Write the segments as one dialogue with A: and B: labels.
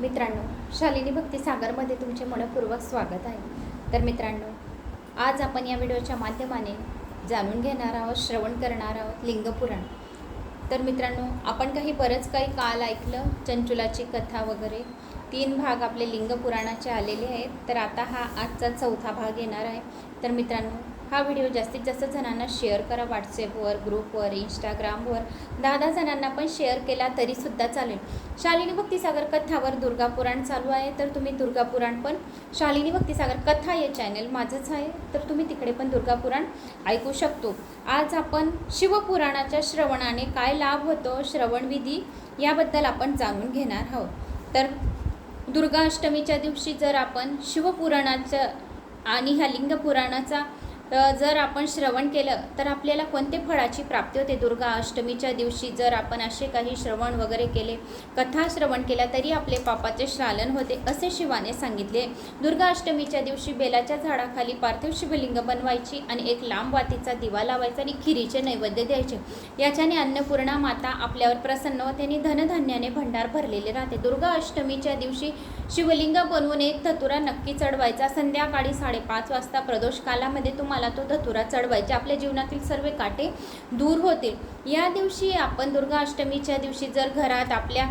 A: मित्रांनो शालिनी भक्ती सागरमध्ये तुमचे मनपूर्वक स्वागत आहे. तर मित्रांनो आज आपण या व्हिडिओच्या माध्यमाने जाणून घेणार आहोत श्रवण करणार आहोत लिंगपुराण. तर मित्रांनो आपण काही बरंच काही काल ऐकलं चंचुलाची कथा वगैरे. तीन भाग आपले लिंगपुराणाचे आलेले आहेत. तर आता हा आजचा चौथा भाग येणार आहे. तर मित्रांनो हा व्हिडिओ जास्तीत जास्त जणांना शेअर करा व्हॉट्सॲपवर ग्रुपवर इंस्टाग्रामवर दहा दहा जणांना पण शेअर केला तरीसुद्धा चालेल. शालिनी भक्तीसागर कथावर दुर्गा पुराण चालू आहे तर तुम्ही दुर्गा पुराण पण शालिनी भक्तीसागर कथा हे चॅनल माझंच आहे तर तुम्ही तिकडे पण दुर्गा पुराण ऐकू शकतो. आज आपण शिवपुराणाच्या श्रवणाने काय लाभ होतो श्रवणविधी याबद्दल आपण जाणून घेणार आहोत. तर दुर्गाष्टमीच्या दिवशी जर आपण शिवपुराणाचं आणि ह्या लिंगपुराणाचा जर आपण श्रवण केलं तर आपल्याला कोणते फळाची प्राप्ती होते? दुर्गा अष्टमीच्या दिवशी जर आपण असे काही श्रवण वगैरे केले कथा श्रवण केल्या तरी आपले पापाचे श्रालन होते असे शिवाने सांगितले. दुर्गा अष्टमीच्या दिवशी बेलाच्या झाडाखाली पार्थिव शिवलिंग बनवायची आणि एक लांब वातीचा दिवा लावायचा आणि खिरीचे नैवेद्य द्यायचे. याच्याने अन्नपूर्णा माता आपल्यावर प्रसन्न होते आणि धनधान्याने भंडार भरलेले राहते. दुर्गा अष्टमीच्या दिवशी शिवलिंग बनवून एक धतुरा नक्की चढवायचा. संध्याकाळी साडेपाच वाजता प्रदोष कालामध्ये तुम्हाला तो धतुरा चढवायचे. आपल्या जीवनातील सर्व काटे दूर होतील. या दिवशी आपण दुर्गा अष्टमीच्या दिवशी जर घरात आपल्या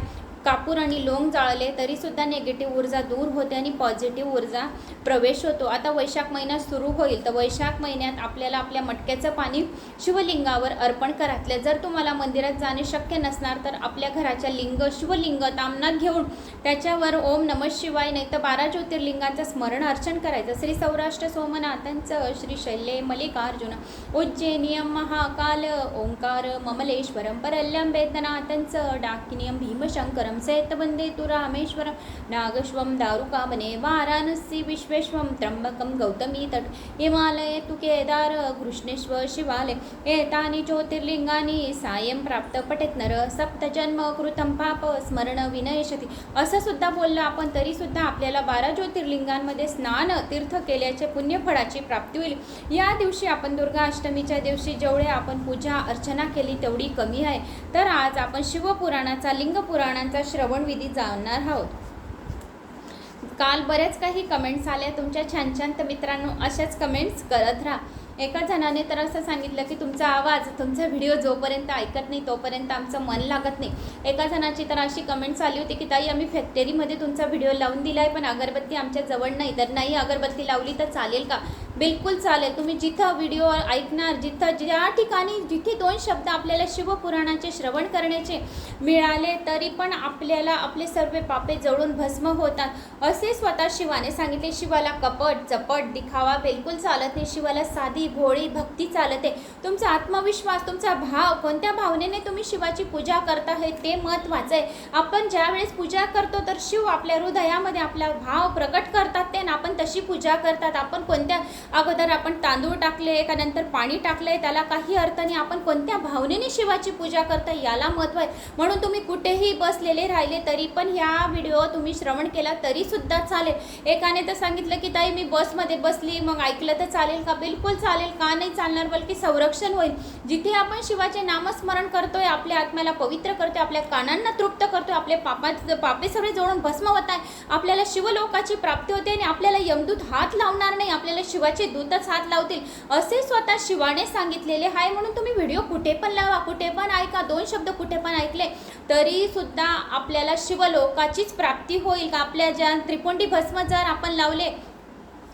A: कापूर आणि लोंग जाळले तरीसुद्धा निगेटिव्ह ऊर्जा दूर होते आणि पॉझिटिव्ह ऊर्जा प्रवेश होतो. आता वैशाख महिना सुरू होईल तर वैशाख महिन्यात आपल्याला आपल्या मटक्याचं पाणी शिवलिंगावर अर्पण करातल्या जर तुम्हाला मंदिरात जाणे शक्य नसणार तर आपल्या घराच्या लिंग शिवलिंग तामनात घेऊन त्याच्यावर ओम नम शिवाय नाही तर बारा ज्योतिर्लिंगाचं स्मरण अर्चन करायचं. श्री सौराष्ट्र सोमनाथांचं श्री शैल्य मल्लिकार्जुन उज्जैनियम महाकाल ओंकार ममलेश्वरम परल्यम वेदनाथांचं डाकिनियम भीमशंकरम सैतबंदे तु रामेश्वरम नागश्वम दारुकामने वाराणसी विश्वेश्वम त्र्यंबकम गौतमी तट। हिमालये तु केदार कृष्णेश्वर शिवालय एतानि ज्योतिर्लिङ्गानि सायं प्राप्त पटेत नर। सप्तजन्म कृतं पाप स्मरण विनयशती असं सुद्धा बोललं आपण तरीसुद्धा आपल्याला बारा ज्योतिर्लिंगांमध्ये स्नान तीर्थ केल्याचे पुण्यफळाची प्राप्ती होईल. या दिवशी आपण दुर्गा अष्टमीच्या दिवशी जेवढे आपण पूजा अर्चना केली तेवढी कमी आहे. तर आज आपण शिवपुराणाचा लिंगपुराणाचा श्रवणविधी जाणार आहोत. काल बऱ्याच काही कमेंट्स आल्या. तुमच्या छान छान तर मित्रांनो अशाच कमेंट्स करत राहा. एका जणाने तर असं सांगितलं की तुमचा आवाज तुमचा व्हिडिओ जोपर्यंत ऐकत नाही तोपर्यंत आमचं मन लागत नाही. एका जणाची तर अशी कमेंट्स आली होती की ताई आम्ही फॅक्टरीमध्ये तुमचा व्हिडिओ लावून दिला आहे पण अगरबत्ती आमच्या जवळ नाही. तर नाही अगरबत्ती लावली तर चालेल का? बिलकुल चालेल. तुम्ही जिथं व्हिडिओ ऐकणार जिथं ज्या ठिकाणी जिथे दोन शब्द आपल्याला शिवपुराणाचे श्रवण करण्याचे मिळाले तरी पण आपल्याला आपले सर्व पापे जळून भस्म होतात. असे स्वतः शिवाने सांगितले शिवाला कपट चपट दिखावा बिलकुल चालत नाही. शिवाला साधी भोळी भक्ती चालत. आहे तुमचा आत्मविश्वास तुमचा भाव कोणत्या भावनेने तुम्ही शिवाची पूजा करता हे ते महत्त्वाचं आहे. आपण ज्यावेळेस पूजा करतो तर शिव आपल्या हृदयामध्ये आपला भाव प्रकट करतात ते ना आपण तशी पूजा करतात. आपण कोणत्या अगोदर आपण तांदूळ टाकले का नंतर पाणी टाकले त्याला काही अर्थ नाही आपण कोणत्या भावनेने शिवाची पूजा करता याला महत्त्व आहे. म्हणून तुम्ही कुठेही बसलेले राहिले तरी पण ह्या व्हिडिओ तुम्ही श्रवण केला तरीसुद्धा चालेल. एकाने तर सांगितलं की ताई मी बसमध्ये बसली मग ऐकलं तर चालेल का? बिलकुल चालेल का नाही चालणार? बल्कि संरक्षण होईल. जिथे आपण शिवाचे नामस्मरण करतोय आपल्या आत्म्याला पवित्र करतोय आपल्या कानांना तृप्त करतोय आपल्या पापात पापे सगळे जोडून भस्म होत आहे आपल्याला शिवलोकाची प्राप्ती होते आणि आपल्याला यमदूत हात लावणार नाही आपल्याला शिवाची दूतच हात लावतील असे स्वतः शिवाने सांगितलेले आहे. म्हणून तुम्ही व्हिडिओ कुठे पण लावा कुठे पण ऐका दोन शब्द कुठे पण ऐकले तरी सुद्धा आपल्याला शिवलोकाचीच प्राप्ती होईल का? आपल्या ज्या त्रिपुंडी भस्म जर आपण लावले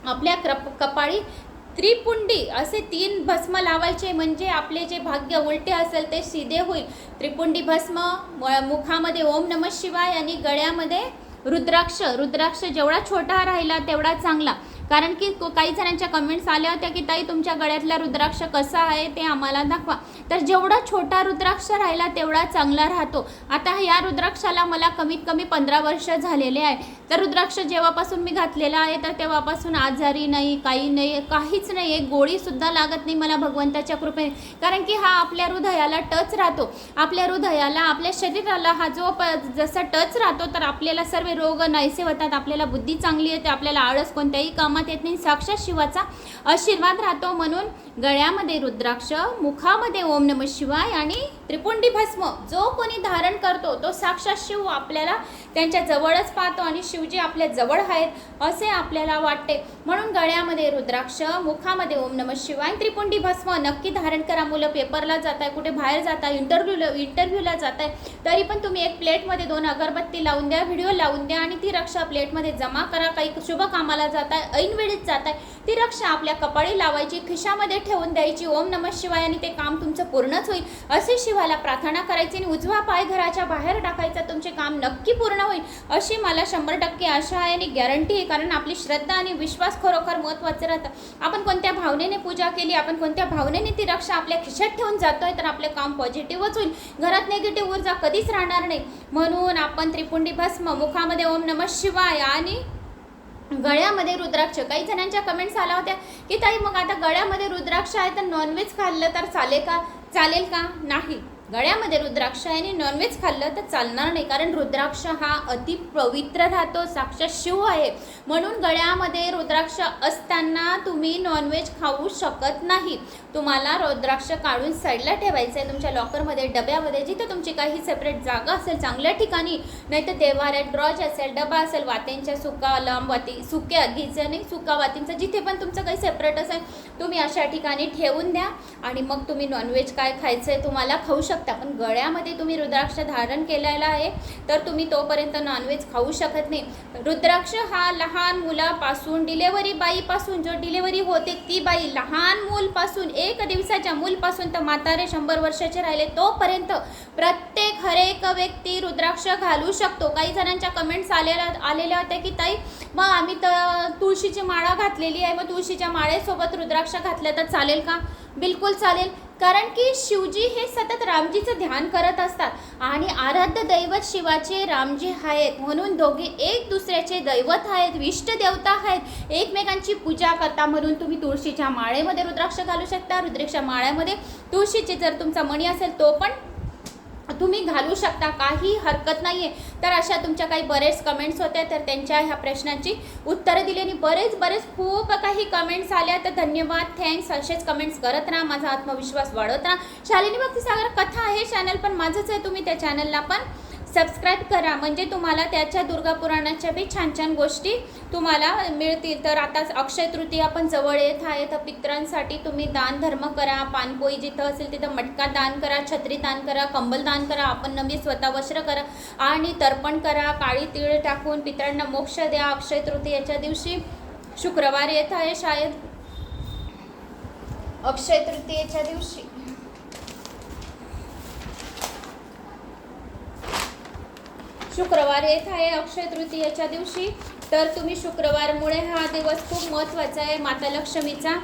A: आपल्या क्रप कपाळी त्रिपुंडी असे तीन भस्म लावायचे म्हणजे आपले जे भाग्य उलटे असेल ते सीधे होईल. त्रिपुंडी भस्म मुखामध्ये ओम नम शिवाय आणि गळ्यामध्ये रुद्राक्ष. रुद्राक्ष जेवढा छोटा राहिला तेवढा चांगला. कारण की काही जणांच्या कमेंट्स आल्या होत्या की ताई तुमच्या गळ्यातला रुद्राक्ष कसा आहे ते आम्हाला दाखवा. तर जेवढा छोटा रुद्राक्ष राहिला तेवढा चांगला राहतो. आता या रुद्राक्षाला मला कमीत कमी पंधरा वर्ष झालेले आहे. तर रुद्राक्ष जेव्हापासून मी घातलेला आहे तर तेव्हापासून आजारी नाही काही नाही काहीच नाही. एक गोळीसुद्धा लागत नाही मला भगवंताच्या कृपेने. कारण की हा आपल्या हृदयाला टच राहतो. आपल्या हृदयाला आपल्या शरीराला हा जो प जसा टच राहतो तर आपल्याला सर्व रोग नाहीसे होतात. आपल्याला बुद्धी चांगली येते आपल्याला आळस कोणत्याही कामात येत नाही. साक्षात शिवाचा आशीर्वाद राहतो म्हणून गळ्यामध्ये रुद्राक्ष मुखामध्ये ओम नम शिवाय आणि त्रिपुंडी भस्म जो कोणी धारण करतो तो साक्षात शिव आपल्याला त्यांच्या जवळच पाहतो आणि शिवजी आपल्या जवळ आहेत असे आपल्याला वाटते. म्हणून गळ्यामध्ये रुद्राक्ष मुखामध्ये ओम नम शिवाय त्रिपुंडी भस्म नक्की धारण करा. मुलं पेपरला जात आहे कुठे बाहेर जात आहे इंटरव्ह्यूला इंटरव्ह्यूला जात आहे तरी पण तुम्ही एक प्लेटमध्ये दोन अगरबत्ती लावून द्या व्हिडिओ लावून द्या आणि ती रक्षा प्लेटमध्ये जमा करा. काही शुभ कामाला जात आहे ऐनवेळीच जात आहे. ती रक्षा आपल्या कपाळी लावायची खिशामध्ये ठेवून द्यायची. ओम नम शिवाय आणि ते काम तुमचं पूर्णच होईल. असे शिवाला प्रार्थना करायची आणि उजवा पाय घराच्या बाहेर टाकायचा. तुमचे काम नक्की पूर्ण होईल. अशी मला शंभर टक्के आशा आहे आणि गॅरंटी आहे. कारण आपली श्रद्धा आणि विश्वास खरोखर महत्त्वाचं राहतं. आपण कोणत्या भावनेने पूजा केली आपण कोणत्या भावनेने ती रक्षा आपल्या खिशात ठेवून जातोय तर आपले काम पॉझिटिव्हच होईल. घरात निगेटिव्ह ऊर्जा कधीच राहणार नाही. म्हणून आपण त्रिपुंडी भस्म मुखामध्ये ओम नम शिवाय आणि गळ्यामध्ये रुद्राक्ष. काही जणांच्या कमेंट्स आल्या होत्या की ताई मग आता गळ्यामध्ये रुद्राक्ष आहे तर नॉनव्हेज खाल्लं तर चालेल का? चालेल का? नाही. गळ्यामध्ये रुद्राक्ष आहे आणि नॉनव्हेज खाल्लं तर चालणार नाही कारण रुद्राक्ष हा अति पवित्र राहतो साक्षात शिव आहे. म्हणून गळ्यामध्ये रुद्राक्ष असताना तुम्ही नॉनव्हेज खाऊ शकत नाही. तुम्हाला रुद्राक्ष काढून साईडला ठेवायचं आहे. तुमच्या लॉकरमध्ये डब्यामध्ये जिथं तुमची काही सेपरेट जागा असेल चांगल्या ठिकाणी नाही तर देवाऱ्यात ड्रॉज असेल डबा असेल वात्यांच्या सुका लांब वाती सुक्या आगीचं नाही सुका वातींचं जिथे पण तुमचं काही सेपरेट असेल तुम्ही अशा ठिकाणी ठेवून द्या. आणि मग तुम्ही नॉनव्हेज काय खायचं आहे तुम्हाला खाऊ शकता. पण गळ्यामध्ये तुम्ही रुद्राक्ष धारण केलेला आहे तर तुम्ही तोपर्यंत नॉनव्हेज खाऊ शकत नाही. रुद्राक्ष हा लहान मुलापासून डिलेवरी बाईपासून जो डिलेवरी होते ती बाई लहान मूलपासून एक दिवसाच्या मूलपासून तर म्हातारे शंभर वर्षाचे राहिले तोपर्यंत प्रत्येक हरेक व्यक्ती रुद्राक्ष घालू शकतो. काही जणांच्या कमेंट्स आलेल्या आलेल्या होत्या की ताई मग आम्ही तर तुळशीची माळा घातलेली आहे मग तुळशीच्या माळेसोबत रुद्राक्ष घातल्या तर चालेल का? बिलकुल चालेल. कारण की शिवजी हे सतत रामजीचं ध्यान करत असतात. आणि आराध्य दैवत शिवाचे रामजी आहेत. म्हणून दोघे एक दुसऱ्याचे दैवत आहेत विष्ट देवता आहेत. एकमेकांची पूजा करता म्हणून तुम्ही तुळशीच्या माळेमध्ये रुद्राक्ष घालू शकता. रुद्राक्ष माळ्यामध्ये तुळशीचे जर तुमचा मणी असेल तो पण तुम्ही घालू शकता काही हरकत नाही आहे तर अशा तुमच्या काही बरेच कमेंट्स होत्या तर त्यांच्या ह्या प्रश्नांची उत्तरं दिली आणि बरेच बरेच खूप काही कमेंट्स आल्या. तर धन्यवाद थँक्स असेच कमेंट्स करत राहा माझा आत्मविश्वास वाढवत राहा. शालिनी भक्तीसागर कथा आहे चॅनल पण माझंच आहे तुम्ही त्या चॅनलला पण सबस्क्राईब करा. म्हणजे तुम्हाला त्याच्या दुर्गा पुराणाच्या बी छान छान गोष्टी तुम्हाला मिळतील. तर आता अक्षय तृतीया पण जवळ येत आहे. तर पित्रांसाठी तुम्ही दान धर्म करा. पानपोई जिथं असेल तिथं मटका दान करा छत्री दान करा कंबल दान करा आपण नवी स्वतः वस्त्र करा आणि तर्पण करा. काळी तीळ टाकून पितरांना मोक्ष द्या. अक्षय तृतीयाच्या दिवशी शुक्रवार येत आहे शाळेत. अक्षय तृतीयेच्या दिवशी. शुक्रवार येत आहे अक्षय तृतीयेच्या दिवशी. तर तुम्ही शुक्रवारमुळे हा दिवस खूप महत्त्वाचा आहे माता लक्ष्मीचा.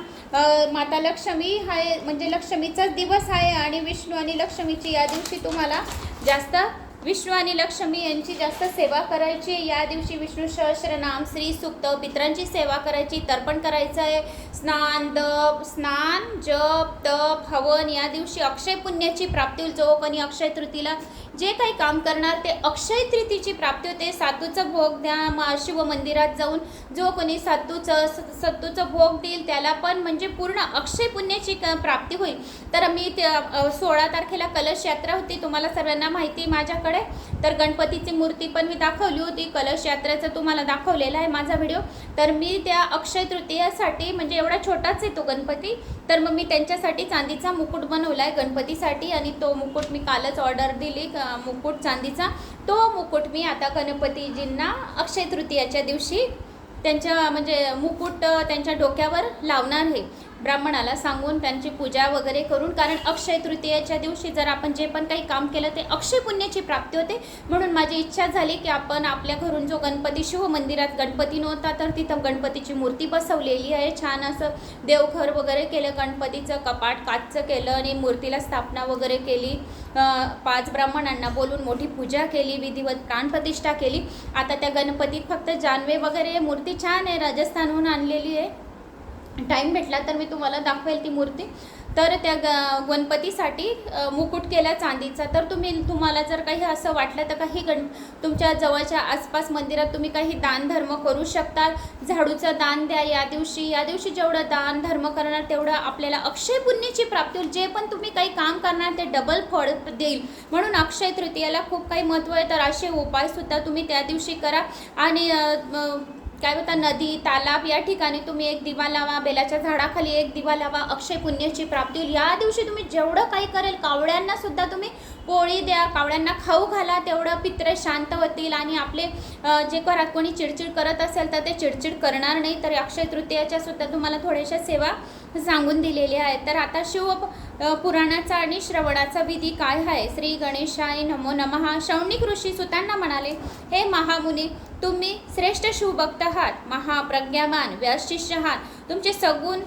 A: माता लक्ष्मी हा आहे- म्हणजे लक्ष्मीचाच दिवस आहे आणि विष्णू आणि लक्ष्मीची या दिवशी तुम्हाला जास्त विष्णू आणि लक्ष्मी यांची जास्त सेवा करायची आहे. या दिवशी विष्णू सहस्रनाम श्री सुक्त पित्रांची सेवा करायची तर्पण करायचं आहे. स्नान दप स्नान जप तप हवन या दिवशी अक्षय पुण्याची प्राप्ती होईल. जो कोणी अक्षय तृतीला जे काही काम करणार ते अक्षय तृतीची प्राप्ती होते. सातूचं भोग द्या मा शिव मंदिरात जाऊन जो कोणी सातूचं स- सत्तूचं भोग देईल त्याला पण म्हणजे पूर्ण अक्षय पुण्याची क- प्राप्ती होईल. तर मी त्या सोळा तारखेला कलश यात्रा होती तुम्हाला सर्वांना माहिती माझ्याकडे. तर गणपतीची मूर्ती पण मी दाखवली होती कलश यात्रेचं तुम्हाला दाखवलेला आहे माझा व्हिडिओ. तर मी त्या अक्षय तृतीयासाठी म्हणजे एवढा छोटाच आहे तो गणपती तर मग मी त्यांच्यासाठी चांदीचा मुकुट बनवला आहे गणपतीसाठी आणि तो मुकुट मी कालच ऑर्डर दिली. मुकुट चांदीचा तो मुकुट मी आता गणपतीजींना अक्षय तृतीयाच्या दिवशी त्यांच्या म्हणजे मुकुट त्यांच्या डोक्यावर लावणार आहे. ब्राह्मणाला सांगून त्यांची पूजा वगैरे करून कारण अक्षय तृतीयेच्या दिवशी जर आपण जे पण काही काम केलं ते अक्षय पुण्याची प्राप्ती होते. म्हणून माझी इच्छा झाली की आपण आपल्या घरून जो गणपती शिव मंदिरात गणपती नव्हता तर तिथं गणपतीची मूर्ती बसवलेली आहे. छान असं देवघर वगैरे केलं गणपतीचं कपाट काचचं केलं आणि मूर्तीला स्थापना वगैरे केली. पाच ब्राह्मणांना बोलून मोठी पूजा केली विधिवत प्राणप्रतिष्ठा केली. आता त्या गणपतीत फक्त जानवे वगैरे मूर्ती छान आहे राजस्थानहून आणलेली आहे. टाईम भेटला तर मी तुम्हाला दाखवेल ती मूर्ती. तर त्या ग गणपतीसाठी मुकुट केला चांदीचा. तर तुम्ही तुम्हाला जर काही असं वाटलं तर काही गण तुमच्या जवळच्या आसपास मंदिरात तुम्ही काही दान धर्म करू शकता झाडूचं दान द्या या दिवशी. या दिवशी जेवढं दान धर्म करणार तेवढं आपल्याला अक्षय पुण्याची प्राप्ती होईल. जे पण तुम्ही काही काम करणार ते डबल फळ देईल. म्हणून अक्षय तृतीयाला खूप काही महत्त्व आहे. तर असे उपायसुद्धा तुम्ही त्या दिवशी करा. आणि काय होता नदी तालाब या ठिकाणी तुम्ही एक दिवा लावा बेलाच्या झाडाखाली एक दिवा लावा अक्षय पुण्याची प्राप्ती होईल. या दिवशी तुम्ही जेवढं काही करेल कावळ्यांना सुद्धा तुम्ही पोळी द्या कावळ्यांना खाऊ घाला तेवढं पित्रे शांत होतील आणि आपले जे घरात कोणी चिडचिड करत असेल तर ते चिडचिड करणार नाही. तर अक्षय तृतीयाच्या सुद्धा तुम्हाला थोड्याशा सेवा सांगून दिलेल्या आहेत. तर आता शिव पुराणाचा आणि श्रवणाचा विधी काय आहे? श्री गणेशाय नमो नमः. शौनिक ऋषी सुतांना म्हणाले हे महामुनी तुम्ही श्रेष्ठ शिवभक्त आहात. महाप्रज्ञामान व्यासशिष्य आहात. तुमचे सगुण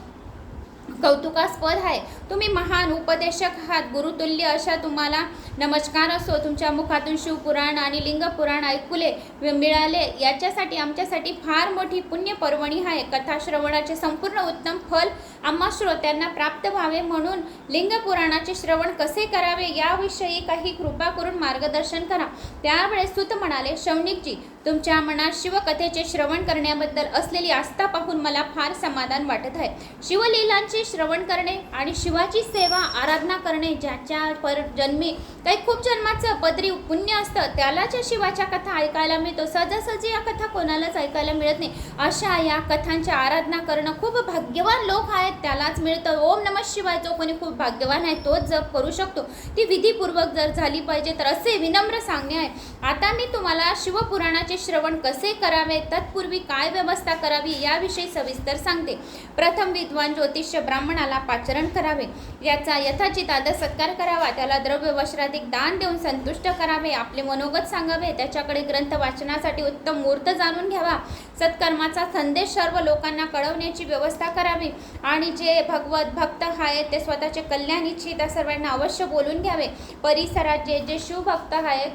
A: कौतुकास्पद आहे. तुम्ही महान उपदेशक आहात. गुरुतुल्य अशा तुम्हाला नमस्कार असो. तुमच्या मुखातून शिवपुराण आणि लिंगपुराण ऐकुले मिळाले. याच्यासाठी आमच्यासाठी फार मोठी पुण्य पर्वणी आहे. कथाश्रवणाचे संपूर्ण उत्तम फल आम्हा श्रोत्यांना प्राप्त व्हावे म्हणून लिंगपुराणाचे श्रवण कसे करावे याविषयी काही कृपा करून मार्गदर्शन करा. त्यावेळेस सुत म्हणाले शौनिकजी तुमच्या मनात शिवकथेचे श्रवण करण्याबद्दल असलेली आस्था पाहून मला फार समाधान वाटत आहे. शिवलीलांचे श्रवण करणे आणि शिवाची सेवा आराधना करणे ज्याच्या पर जन्मी काही खूप जन्माचं पदरी पुण्य असतं त्याला ज्या शिवाच्या कथा ऐकायला मिळतो. सहजासहजी या कथा कोणालाच ऐकायला मिळत नाही. अशा या कथांची आराधना करणं खूप भाग्यवान लोक आहेत त्यालाच मिळतं. ओम नमः शिवाय जो कोणी खूप भाग्यवान आहे तोच जप करू शकतो. ती विधीपूर्वक जर झाली पाहिजे तर असे विनम्र सांगणे आहे. आता मी तुम्हाला शिवपुराणाचे श्रवण कसे करावे तत्पूर्वी काय व्यवस्था करावी याविषयी सविस्तर सांगते. प्रथम विद्वान ज्योतिष्य ब्राह्मणाला पाचरण करावे. याचा यथाचित आदर सत्कार करावा. त्याला द्रव्य वस्त्राधिक दान देऊन संतुष्ट करावे. आपले मनोगत सांगावे. त्याच्याकडे ग्रंथ वाचनासाठी उत्तम मुहूर्त जाणून घ्यावा. सत्कर्माचा संदेश सर्व लोकांना कळवण्याची व्यवस्था करावी. आणि जे भगवत भक्त आहेत ते स्वतःचे कल्याण इच्छित त्या सर्वांना अवश्य बोलून घ्यावे. परिसरात जे जे शिवभक्त आहेत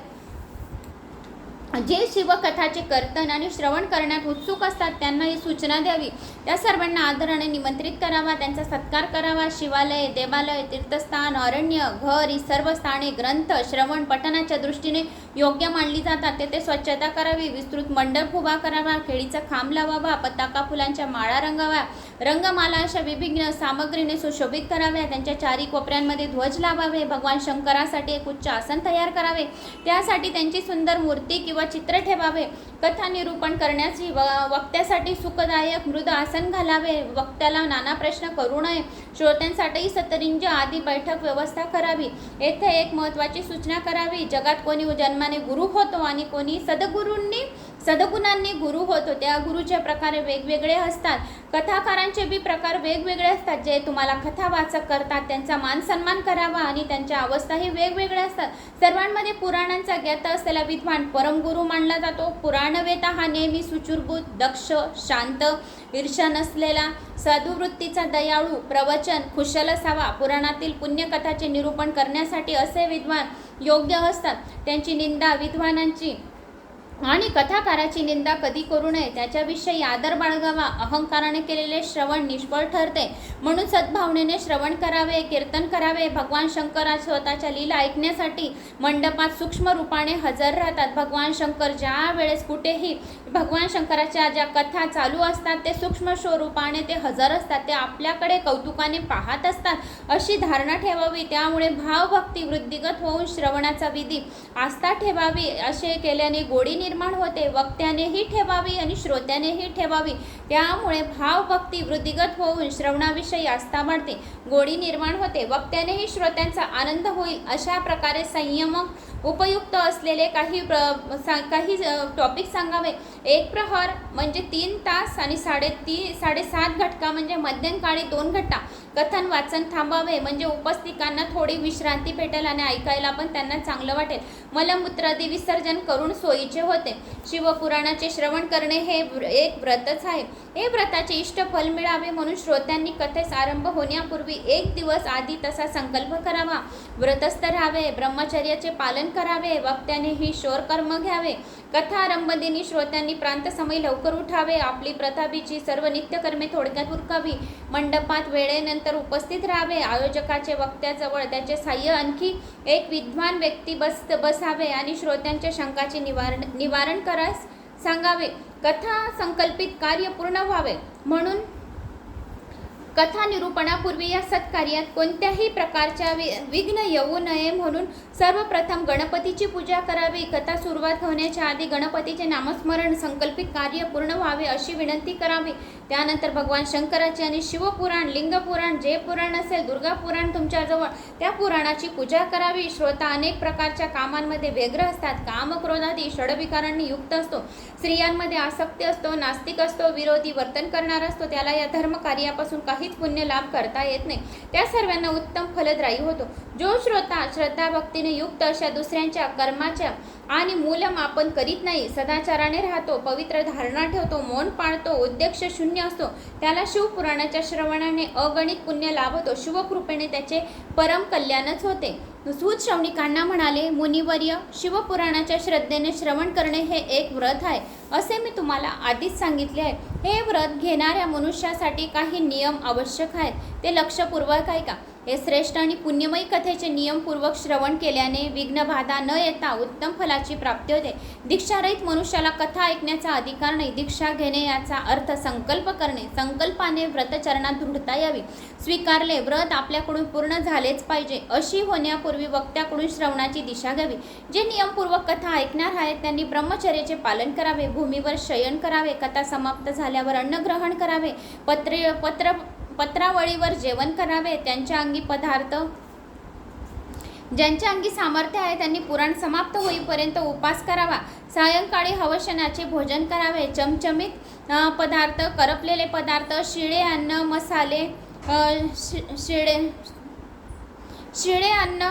A: जे शिवकथाचे कर्तन आणि श्रवण करण्यात उत्सुक असतात त्यांना ही सूचना द्यावी. त्या सर्वांना आदराने निमंत्रित करावा त्यांचा सत्कार करावा. शिवालय देवालय तीर्थस्थान अरण्य घर ही सर्व स्थाने ग्रंथ श्रवण पठणाच्या दृष्टीने योग्य मानली जातात. तेथे स्वच्छता करावी विस्तृत मंडप उभा करावा खेळीचा खांब लावावा पताका फुलांच्या माळा रंगाव्या रंगमाला अशा विभिन्न सामग्रीने सुशोभित कराव्या त्यांच्या चारी कोपऱ्यांमध्ये ध्वज लावावे भगवान शंकरासाठी एक उच्च आसन तयार करावे त्यासाठी त्यांची सुंदर मूर्ती किंवा चित्र ठेवावे कथा निरूपण करण्याची व वक्त्यासाठी सुखदायक मृद आसन घालावे वक्त्याला नाना प्रश्न करू नये श्रोत्यांसाठी सतरिंज आदी बैठक व्यवस्था करावी येथे एक महत्त्वाची सूचना करावी जगात कोणी जन्माने गुरु होतो आणि कोणी सद्गुरूंनी सद्गुणांनी गुरु होतो त्या गुरुचे प्रकारे वेगवेगळे असतात. कथाकारांचे बी प्रकार वेगवेगळे असतात जे तुम्हाला कथा वाचक करतात त्यांचा मान सन्मान करावा आणि त्यांच्या अवस्थाही वेगवेगळ्या असतात. सर्वांमध्ये पुराणांचा ज्ञात असलेला विद्वान परमगुरु मानला जातो. पुराणवेता हा नेहमी सुचुरभूत दक्ष शांत ईर्षा नसलेला सद्वृत्तीचा दयाळू प्रवचन कुशल असावा. पुराणातील पुण्यकथाचे निरूपण करण्यासाठी असे विद्वान योग्य असतात. त्यांची निंदा विद्वानांची आणि कथाकाराची निंदा कधी करू नये त्याच्याविषयी आदर बाळगावा. अहंकाराने केलेले श्रवण निष्फळ ठरते. म्हणून सद्भावनेने श्रवण करावे कीर्तन करावे. भगवान शंकर स्वतःच्या लीला ऐकण्यासाठी मंडपात सूक्ष्म रूपाने हजर राहतात. भगवान शंकर ज्या वेळेस कुठेही भगवान शंकराच्या ज्या कथा चालू असतात ते सूक्ष्म स्वरूपाने ते हजर असतात. ते आपल्याकडे कौतुकाने पाहत असतात. अशी धारणा ठेवावी. त्यामुळे भावभक्ती वृद्धिगत होऊन श्रवणाचा विधी आस्था ठेवावी असे केल्याने गोडीने निर्माण होते. वक्त्यानेही ठेवावी आणि श्रोत्यानेही ठेवावी. त्यामुळे भावभक्ती वृद्धिगत होऊन श्रवणाविषयी आस्था वाढते. गोडी निर्माण होते. वक्त्यानेही श्रोत्यांचा आनंद होईल अशा प्रकारे संयम उपयुक्त असलेले काही प्र सा काही टॉपिक सांगावे. एक प्रहर म्हणजे तीन तास आणि साडेती साडेसात घटका म्हणजे मध्यंकाळी दोन घटका कथन वाचन थांबावे म्हणजे उपस्थितांना थोडी विश्रांती भेटेल आणि ऐकायला पण त्यांना चांगलं वाटेल. मलमूत्रादी विसर्जन करून सोयीचे होते. शिवपुराणाचे श्रवण करणे हे एक व्रतच आहे. हे व्रताचे इष्ट फल मिळावे म्हणून श्रोत्यांनी कथेस आरंभ होण्यापूर्वी एक दिवस आधी तसा संकल्प करावा. व्रतस्थ राहावे ब्रह्मचर्याचे पालन करावे वक्त्याने ही शोर कर्म घ्यावे. कथारंभदिनी श्रोत्यांनी प्रांतसमयी लवकर उठावे. आपली प्रतापीची सर्व नित्यकर्मे थोडक्यात उरकावी. मंडपात वेळेनंतर उपस्थित राहावे. आयोजकाचे वक्त्याजवळ त्याचे साह्य आणखी एक विद्वान व्यक्ती बस बसावे आणि श्रोत्यांच्या शंकाचे निवारण निवारण करास सांगावे. कथा संकल्पित कार्य पूर्ण व्हावे. म्हणून कथा निरूपणापूर्वी या सत्कार्यात कोणत्याही प्रकारच्या वि- विघ्न येऊ नये म्हणून सर्वप्रथम गणपतीची पूजा करावी. कथा सुरुवात होण्याच्या आधी गणपतीचे नामस्मरण संकल्पित कार्य पूर्ण व्हावे अशी विनंती करावी. त्यानंतर भगवान शंकराचे आणि शिवपुराण लिंगपुराण जे पुराण असेल दुर्गा पुराण तुमच्याजवळ त्या पुराणाची पूजा करावी. श्रोता अनेक प्रकारच्या कामांमध्ये व्यग्र असतात. काम क्रोधादी षडविकारांनी युक्त असतो. स्त्रियांमध्ये आसक्ती असतो नास्तिक असतो विरोधी वर्तन करणारा असतो. त्याला या धर्म कार्यापासून काहीच पुण्य लाभ करता येत नाही. त्या सर्वांना उत्तम फलद्रायी होतो. जो श्रोता श्रद्धा भक्तीने युक्त अशा दुसऱ्यांच्या कर्माच्या आणि मूलमापन करीत नाही सदाचाराने राहतो पवित्र धारणा ठेवतो मौन पाळतो उद्देश शून्य असतो त्याला शिवपुराणाच्या श्रवणाने अगणित पुण्य लाभ होतो शिवकृपेने त्याचे परम कल्याणच होते. सूत श्रवणिकांना म्हणाले मुनिवर्य शिवपुराणाच्या श्रद्धेने श्रवण करणे हे एक व्रत आहे. असे मी तुम्हाला आधीच सांगितले आहे. हे व्रत घेणाऱ्या मनुष्यासाठी काही नियम आवश्यक आहेत. ते लक्षपूर्वक आहे का हे श्रेष्ठ आणि पुण्यमयी कथेचे नियमपूर्वक श्रवण केल्याने विघ्नबाधा न येता उत्तम फलाची प्राप्ती होते. दीक्षारहित मनुष्याला कथा ऐकण्याचा अधिकार नाही. दीक्षा घेणे याचा अर्थ संकल्प करणे. संकल्पाने व्रतचरणात दृढता यावी. स्वीकारले व्रत आपल्याकडून पूर्ण झालेच पाहिजे. अशी होण्यापूर्वी वक्त्याकडून श्रवणाची दिशा घ्यावी. जे नियमपूर्वक कथा ऐकणार आहेत त्यांनी ब्रह्मचर्याचे पालन करावे. भूमीवर शयन करावे. कथा समाप्त झाल्यावर अन्न ग्रहण करावे. पत्र पत्र पत्रावळीवर जेवण करावे त्यांच्या अंगी पदार्थ. ज्यांच्या अंगी सामर्थ्य आहे त्यांनी पुराण समाप्त होईपर्यंत उपास करावा. सायंकाळी हवशनाचे भोजन करावे. चमचमीत पदार्थ करपलेले पदार्थ शिळे अन्न मसाले शि- शिळे शिळे अन्न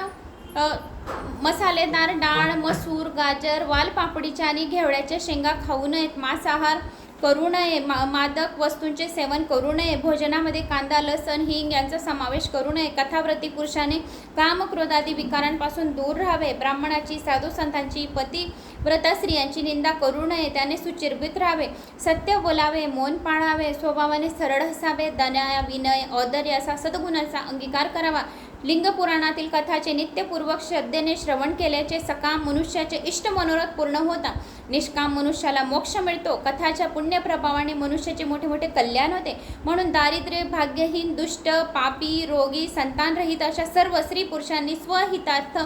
A: मसालेदार डाळ मसूर गाजर वालपापडीच्या आणि घेवड्याच्या शेंगा खाऊ नयेत. मांसाहार करू नये मा मादक वस्तूंचे सेवन करू नये भोजनामध्ये कांदा लसण हिंग यांचा समावेश करू नये. कथाव्रती पुरुषाने काम क्रोधादी विकारांपासून दूर राहावे. ब्राह्मणाची साधू संतांची पती व्रता स्त्रियांची निंदा करू नये. त्याने सुचिर्भित राहावे. सत्य बोलावे मौन पाळावे स्वभावाने सरळ हसावे दया विनय औदर्य असा सद्गुणाचा अंगीकार करावा. लिंगपुराणातील कथाचे नित्यपूर्वक श्रद्धेने श्रवण केल्याचे सकाम मनुष्याचे इष्ट मनोरथ पूर्ण होतात निष्काम मनुष्याला मोक्ष मिळतो. कथाच्या पुण्यप्रभावाने मनुष्याचे मोठे मोठे कल्याण होते. म्हणून दारिद्र्य भाग्यहीन दुष्ट पापी रोगी संतानरहित अशा सर्व स्त्री पुरुषांनी स्वहितार्थ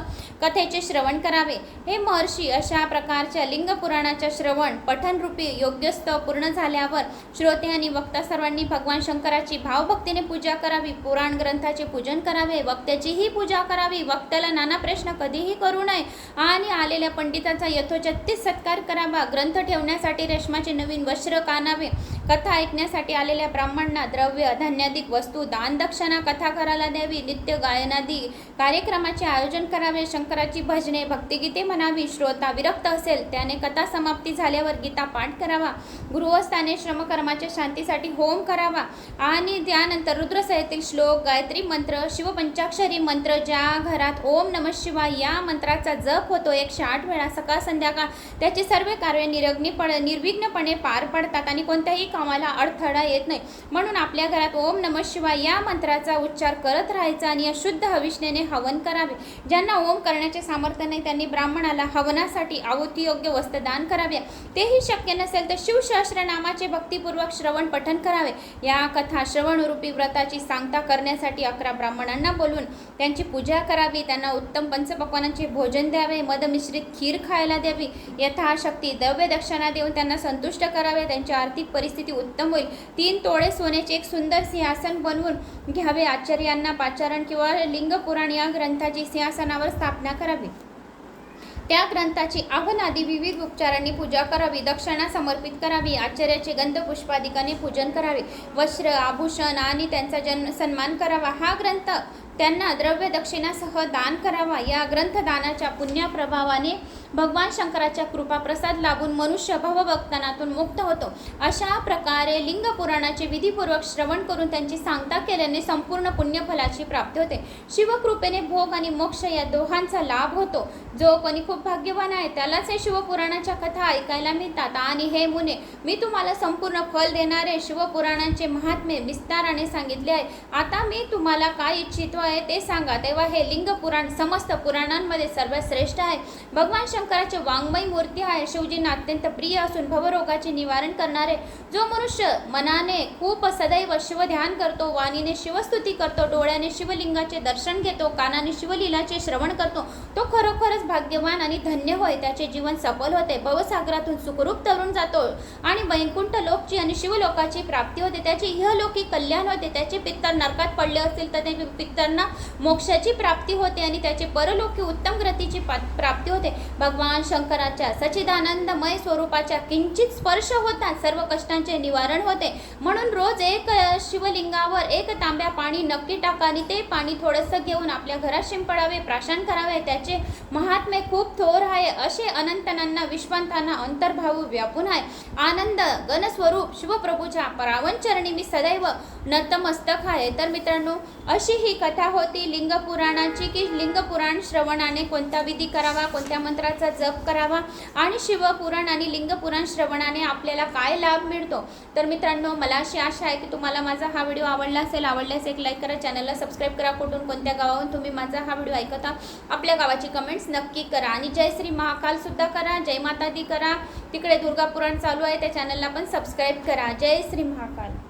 A: कथेचे श्रवण करावे. हे महर्षी अशा प्रकारच्या लिंगपुराणाच्या श्रवण पठनरूपी योग्यस्त पूर्ण झाल्यावर श्रोते आणि वक्ता सर्वांनी भगवान शंकराची भावभक्तीने पूजा करावी. पुराण ग्रंथाचे पूजन करावे. वक्त्याचीही पूजा करावी. वक्त्याला नाना प्रश्न कधीही करू नये. आणि आलेल्या पंडितांचा यथोचित सत्कार करावा. ग्रंथ ठेवण्यासाठी रेशमाचे नवीन वस्त्र कानावे. कथा ऐकण्यासाठी आलेल्या ब्राह्मणांना द्रव्य धान्याधिक वस्तू दान दक्षिणा करायला द्यावी नित्य गायनादी कार्यक्रमाचे आयोजन करावे शंकराची भजने भक्तिगीते म्हणावी श्रोता विरक्त असेल त्याने कथा समाप्ती झाल्यावर गीता पाठ करावा. गृहस्थाने श्रमकर्माच्या शांतीसाठी होम करावा. आणि त्यानंतर रुद्रसहितील श्लोक गायत्री मंत्र शिवपंचाक्षरी मंत्र ज्या घरात ओम नम शिवाय या मंत्राचा जप होतो. एकशे आठ वेळा सकाळ संध्याकाळ. त्याची सर्व कार्य निरग्नीपणे निर्विघ्नपणे पार पडतात आणि कोणत्याही कामाला अडथळा येत नाही. म्हणून आपल्या घरात ओम नम शिवाय या मंत्राचा उच्चार करत राहायचा आणि अशुद्ध हविष्णेने हवन करावे. ज्यांना ओम करण्याचे सामर्थ्य नाही त्यांनी ब्राह्मणाला हवनासाठी आहुतीयोग्य वस्त्र दान करावे. तेही शक्य नसेल तर शिवसहस्र नामाचे भक्तिपूर्वक श्रवण पठन करावे. या कथा श्रवणरूपी व्रताची सांगता करण्यासाठी अकरा ब्राह्मणांना बोलवून त्यांची पूजा करावी. त्यांना उत्तम पंचपक्वानांचे भोजन द्यावे. मदमिश्रित खीर खायला द्यावी. यथाशक्ती द्रव्य दक्षिणा देऊन त्यांना संतुष्ट करावे त्यांची आर्थिक परिस्थिती उत्तम होईल. तीन तोळे सोन्याचे एक सुंदर सिंहासन बनवून घ्यावे. आचार्यांना पाचारण किंवा लिंगपुराण या ग्रंथाची सिंहासनावर स्थापना करावी. त्या ग्रंथाची आव्हानादी विविध उपचारांनी पूजा करावी. दक्षिणा समर्पित करावी. आचार्याचे गंध पुष्पादिकाने पूजन करावे. वस्त्र आभूषण आणि त्यांचा जन्म सन्मान करावा. हा ग्रंथ त्यांना द्रव्य दक्षिणासह दान करावा. या ग्रंथदानाच्या पुण्यप्रभावाने भगवान शंकराच्या कृपा प्रसाद लाभून मनुष्य भवभक्तनातून मुक्त होतो. अशा प्रकारे लिंग पुराणाचे विधीपूर्वक श्रवण करून त्यांची सांगता केल्याने संपूर्ण पुण्यफलाची प्राप्ती होते. शिवकृपेने भोग आणि मोक्ष या दोहांचा लाभ होतो. जो कोणी खूप भाग्यवान आहे त्यालाच हे शिवपुराणाच्या कथा ऐकायला मिळतात. आणि हे मुने मी तुम्हाला संपूर्ण फल देणारे शिवपुराणांचे महात्म्य विस्ताराने सांगितले आहे. आता मी तुम्हाला काय इच्छितो आहे ते सांगा. तेव्हा हे लिंग पुराण समस्त पुराणांमध्ये सर्वात श्रेष्ठ आहे. भगवान शंकराचे वाङ्मय मूर्ती आहे. शिवजींना अत्यंत प्रिय असून भवरोगाचे निवारण करणारे जो मनुष्य मनाने खूप सदैव शिवध्यान करतो वाणीने शिवस्तुती करतो डोळ्याने शिवलिंगाचे दर्शन घेतो कानाने शिवलीलाचे श्रवण करतो तो खरोखरच भाग्यवान आणि धन्य होय. त्याचे जीवन सफल होते. भवसागरातून सुखरूप तरुण जातो आणि वैकुंठ लोकची आणि शिवलोकाची प्राप्ती होते. त्याचे इहलोकी कल्याण होते. त्याचे पित्तर नरकात पडले असतील तर ते पित्तांना मोक्षाची प्राप्ती होते आणि त्याचे परलोकी उत्तम गतीची प्राप्ती होते. भगवान शंकराच्या सच्चिदानंदमय स्वरूपाच्या किंचित स्पर्श होता सर्व कष्टांचे निवारण होते. म्हणून रोज एक शिवलिंगावर एक तांब्या पाणी नक्की टाका आणि ते पाणी थोडंसं घेऊन आपल्या घरात शिंपडावे प्राशन करावे. त्याचे महात्म्य खूप थोर आहे. असे अनंतनांना विश्वांतांना अंतर्भाव व्यापून आहे. आनंद गणस्वरूप शिवप्रभूच्या परावन चरणी मी सदैव नतमस्तक आहे. तर मित्रांनो अशी ही कथा होती. लिंग पुराणाची की लिंगपुराण श्रवणाने कोणता विधी करावा कोणत्या मंत्राचा जप करावा आणि शिवपुराण आणि लिंग पुराण श्रवणाने आपल्याला काय लाभ मिळतो? तर मित्रांनो मला अशी आशा आहे की तुम्हाला माझा हा व्हिडिओ आवडला असेल आवडल्यास एक लाईक करा चॅनलला सबस्क्राईब करा. कुठून कोणत्या गावाहून तुम्ही माझा हा व्हिडिओ ऐकता आपल्या गावाची कमेंट्स नक्की करा. आणि जय श्री महाकाल सुद्धा करा जय माता दी करा. तिकडे दुर्गापुराण चालू आहे त्या चॅनलला पण सबस्क्राईब करा. जय श्री महाकाल.